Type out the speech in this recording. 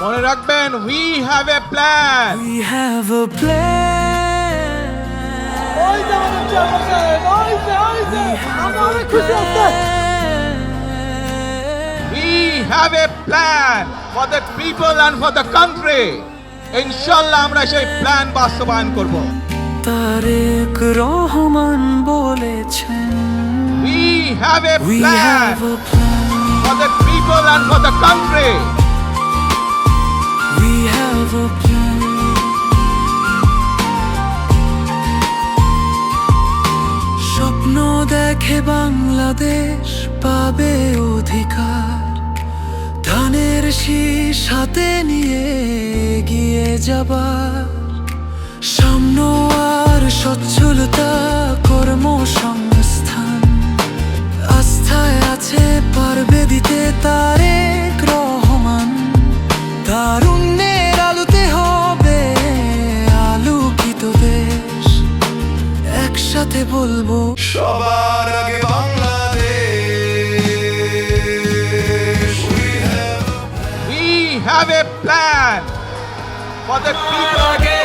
মনে রাখবেন we have a plan We have a plan. ওই যে আমাদের চেয়ারম্যান সাহেব, ওই যে, ওই যে, আমরা অনেক খুশি আছি। We have a plan for the people and for the country ইনশাল্লাহ আমরা সেই প্ল্যান বাস্তবায়ন করব তারেক রহমান বলেছেন we have a plan a plan. For the people and for the country দেখে বাংলাদেশ পাবে অধিকার। ধানের শীষ হাতে নিয়ে গিয়ে যাবার। সামন আর সচ্ছলতা কর্মসংস্থান। আস্থায় আছে একসাথে বলব সবার আগে Bangladesh We have We have a plan for the people again.